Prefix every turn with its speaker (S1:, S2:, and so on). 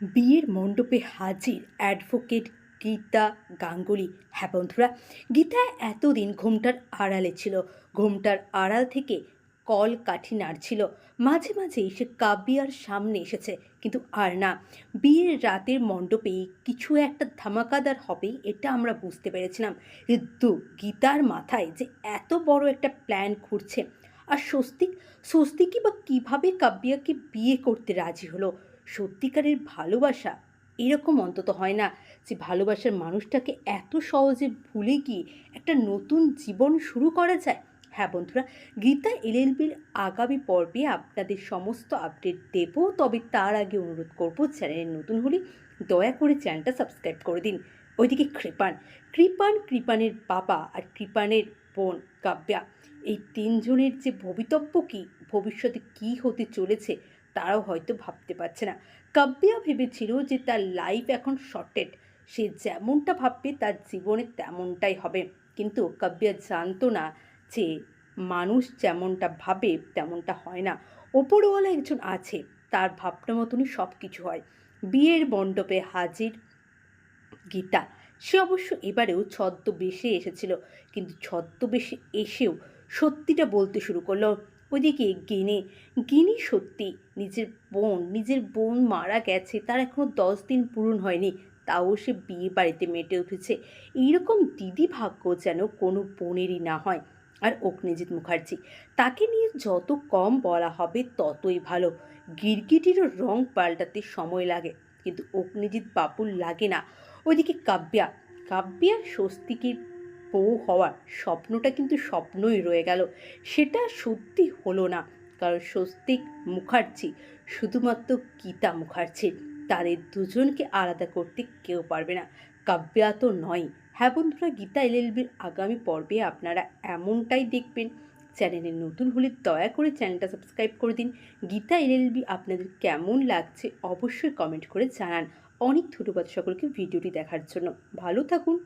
S1: বিয়ের মণ্ডপে হাজির অ্যাডভোকেট গীতা গাঙ্গুলি। হ্যাঁ বন্ধুরা, গীতা এতদিন ঘোমটার আড়ালে ছিল। ঘোমটার আড়াল থেকে কল কাঠি নাড়ছিল। মাঝে মাঝে সে কাব্যার সামনে এসেছে। কিন্তু আর না, বিয়ের রাতের মণ্ডপে কিছু একটা ধামাকাদার হবে এটা আমরা বুঝতে পেরেছিলাম। কিন্তু গীতার মাথায় যে এত বড় একটা প্ল্যান ঘুরছে। আর স্বস্তিক, স্বস্তিকই বা কীভাবে কাব্যাকে বিয়ে করতে রাজি হলো? সত্যিকারের ভালোবাসা এরকম অন্তত হয় না যে ভালোবাসার মানুষটাকে এত সহজে ভুলে গিয়ে একটা নতুন জীবন শুরু করা যায়। হ্যাঁ বন্ধুরা, গীতা এলএলবির আগামী পর্বে আপনাদের সমস্ত আপডেট দেবো। তবে তার আগে অনুরোধ করব, চ্যানেলে নতুন হলে দয়া করে চ্যানেলটা সাবস্ক্রাইব করে দিন। ওইদিকে কৃপান কৃপান কৃপানের বাবা আর কৃপানের বোন কাব্যা, এই তিনজনের যে ভবিতব্য কী, ভবিষ্যতে কী হতে চলেছে তারাও হয়তো ভাবতে পারছে না। কাব্যা ভেবেছিল যে তার লাইফ এখন শর্টেড সে যেমনটা ভাববে, তার জীবনে তেমনটাই হবে। কিন্তু কাব্যা জানতো না যে মানুষ যেমনটা ভাবে, তেমনটা হয় না। ওপরওয়ালা একজন আছে, তার ভাবনা মতনই সব কিছু হয়। বিয়ের মণ্ডপে হাজির গীতা। সে অবশ্য এবারেও ছদ্মবেশে এসেছিল। কিন্তু ছদ্মবেশে এসেও সত্যিটা বলতে শুরু করল। ওইদিকে গিনি গিনি সত্যি নিজের বোন নিজের বোন মারা গেছে, তার এখনও দশ দিন পূরণ হয়নি, তাও সে বিয়ে বাড়িতে মেটে উঠেছে। এইরকম দিদি ভাগ্য যেন কোনো বোনেরই না হয়। আর অগ্নিজিৎ মুখার্জি, তাকে নিয়ে যত কম বলা হবে ততই ভালো। গিরগিটিরও রং পাল্টাতে সময় লাগে, কিন্তু অগ্নিজিৎ বাবুর লাগে না। ওইদিকে কাব্যা কাব্যার স্বস্তিকের বউ হওয়ার স্বপ্নটা কিন্তু স্বপ্নই রয়ে গেল। সেটা সত্যি হলো না, কারণ স্বস্তিক মুখার্জি শুধুমাত্র গীতা মুখার্জি, তাদের দুজনকে আলাদা করতে কেউ পারবে না। কাব্যা তো নয়। হ্যাঁ বন্ধুরা, গীতা এলএলবির আগামী পর্বে আপনারা এমনটাই দেখবেন। চ্যানেলে নতুন হলে দয়া করে চ্যানেলটা সাবস্ক্রাইব করে দিন। গীতা এলএলবি আপনাদের কেমন লাগছে অবশ্যই কমেন্ট করে জানান। অনেক ধন্যবাদ সকলকে ভিডিওটি দেখার জন্য। ভালো থাকুন।